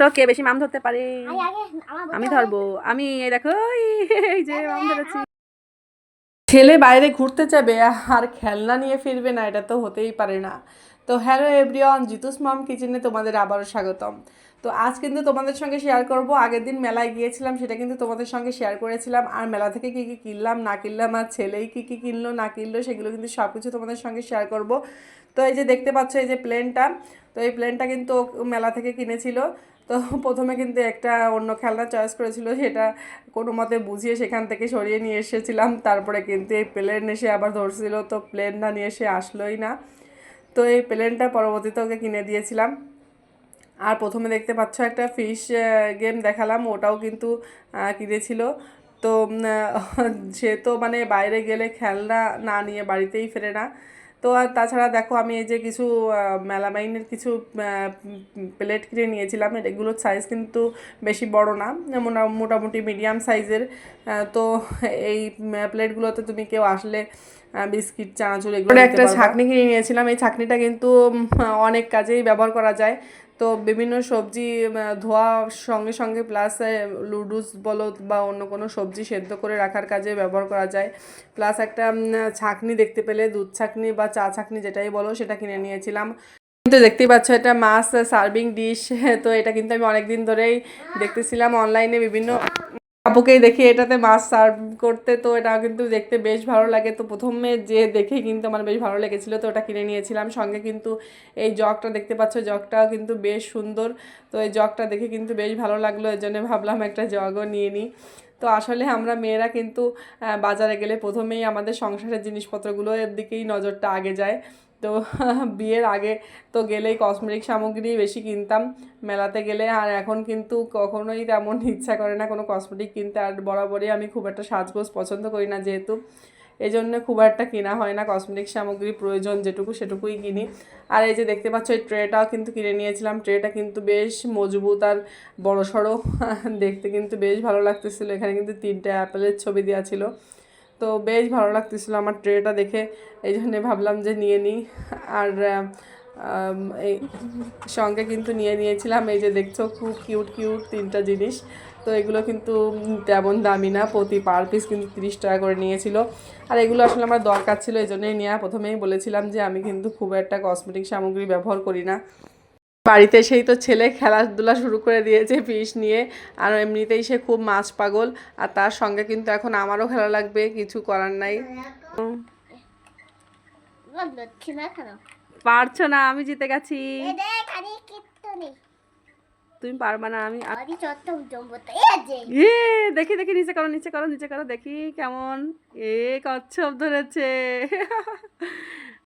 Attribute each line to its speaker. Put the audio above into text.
Speaker 1: তো কে বেশি মাম ধরতে পারে। আমি ধরবো। আমি এই দেখো এই- এই যে মাম ধরেছি। ছেলে বাইরে ঘুরতে যাবে আর খেলনা নিয়ে ফিরবে না এটা তো হতেই পারে না। তো হ্যালো এভরিওয়ান, জিতুস মাম কিচেনে তোমাদের আবারও স্বাগতম। তো আজ কিন্তু তোমাদের সঙ্গে শেয়ার করব। আগের দিন মেলায় গিয়েছিলাম, সেটা কিন্তু তোমাদের সঙ্গে শেয়ার করেছিলাম। আর মেলা থেকে কী কী কিনলাম, না কিনলাম, আর ছেলেই কী কী কিনলো, না কিনলো, সেগুলো কিন্তু সব কিছু তোমাদের সঙ্গে শেয়ার করব। তো এই যে দেখতে পাচ্ছ, এই যে প্লেনটা তো এই প্লেনটা কিন্তু মেলা থেকে কিনেছিল। তো প্রথমে কিন্তু একটা অন্য খেলনা চয়েস করেছিল, সেটা কোনো মতে বুঝিয়ে সেখান থেকে সরিয়ে নিয়ে এসেছিলাম। তারপরে কিন্তু এই প্লেন এসে আবার ধরছিল, তো প্লেনটা নিয়ে এসে আসলোই না। তো এই প্লেনটা পরবর্তীতে ওকে কিনে দিয়েছিলাম। আর প্রথমে দেখতে পাচ্ছ একটা ফিশ গেম দেখালাম, ওটাও কিন্তু কিনেছিল। তো সে তো মানে বাইরে গেলে খেলনা না নিয়ে বাড়িতেই ফেরে না। তো আর তাছাড়া দেখো আমি এই যে কিছু মেলামাইনের কিছু প্লেট কিনে নিয়েছিলাম। এগুলোর সাইজ কিন্তু বেশি বড় না মোটা- মোটামুটি মিডিয়াম সাইজের তো এই প্লেটগুলোতে তুমি কেউ আসলে বিস্কিট চানাচুর এগুলো একটা ছাকনি কিনে নিয়েছিলাম। এই ছাকনিটা কিন্তু অনেক কাজেই ব্যবহার করা যায়। তো বিভিন্ন সবজি ধোয়া সঙ্গে সঙ্গে প্লাস লুডুস বলো বা অন্য কোনো সবজি সেদ্ধ করে রাখার কাজে ব্যবহার করা যায়। প্লাস একটা ছাঁকনি দেখতে পেলে, দুধ ছাঁকনি বা চা ছাঁকনি যেটাই বলো সেটা কিনে নিয়েছিলাম। কিন্তু দেখতেই পাচ্ছ এটা মাছ সার্ভিং ডিশ তো এটা কিন্তু আমি অনেকদিন ধরেই দেখতেছিলাম অনলাইনে বিভিন্ন আপুকেই দেখি, এটাতে মাছ সার্ভ করতে, তো এটা কিন্তু দেখতে বেশ ভালো লাগে। তো প্রথমে যে দেখেই কিন্তু আমার বেশ ভালো লেগেছিলো, তো ওটা কিনে নিয়েছিলাম। সঙ্গে কিন্তু এই জগটা দেখতে পাচ্ছ, জগটাও কিন্তু বেশ সুন্দর। তো এই জগটা দেখে কিন্তু বেশ ভালো লাগল এর জন্য ভাবলাম একটা জগও নিয়ে নিই। তো আসলে আমরা মেয়েরা কিন্তু বাজারে গেলে প্রথমেই আমাদের সংসারের জিনিসপত্রগুলো এর দিকেই নজরটা আগে যায়। তো বিয়ের আগে তো গেলেই কসমেটিক সামগ্রী বেশি কিনতাম মেলাতে গেলে। আর এখন কিন্তু কখনোই তেমন ইচ্ছা করে না কোনো কসমেটিক কিনতে। আর বরাবরই আমি খুব একটা সাজগোজ পছন্দ করি না যেহেতু। এই জন্য খুব একটা কেনা হয় না কসমেটিক সামগ্রী প্রয়োজন যেটুকু সেটুকুই কিনি। আর এই যে দেখতে পাচ্ছ এই ট্রেটাও কিন্তু কিনে নিয়েছিলাম। ট্রেটা কিন্তু বেশ মজবুত আর বড় সড়ো দেখতে কিন্তু বেশ ভালো লাগতেছিল। এখানে কিন্তু তিনটে অ্যাপেলের ছবি দেওয়া ছিল। তো বেশ ভালো লাগতেছিলো আমার ট্রেটা দেখে, এই জন্যে ভাবলাম যে নিয়ে নিই। আর এই সঙ্গে কিন্তু নিয়ে নিয়েছিলাম, এই যে দেখছ খুব কিউট কিউট তিনটা জিনিস। তো এগুলো কিন্তু তেমন দামি না, প্রতি পার পিস কিন্তু তিরিশ টাকা করে নিয়েছিল। আর এগুলো আসলে আমার দরকার ছিল, এই জন্যই নেওয়া প্রথমেই বলেছিলাম যে আমি কিন্তু খুব একটা কসমেটিক সামগ্রী ব্যবহার করি না। বাড়িতে সেই তো ছেলে খেলাধুলা শুরু করে দিয়েছে ফিশ নিয়ে, আর এমনিতেই সে খুব মাছ পাগল, আর তার সঙ্গে কিন্তু এখন আমারও খেলা লাগবে, কিছু করার নাই। পারছ না, আমি জিতে গেছি। তুমি পারবা না, আমি
Speaker 2: এ,
Speaker 1: দেখি দেখি, নিচে করো নিচে করো নিচে করো, দেখি কেমন। এ, কচ্ছপ ধরেছে।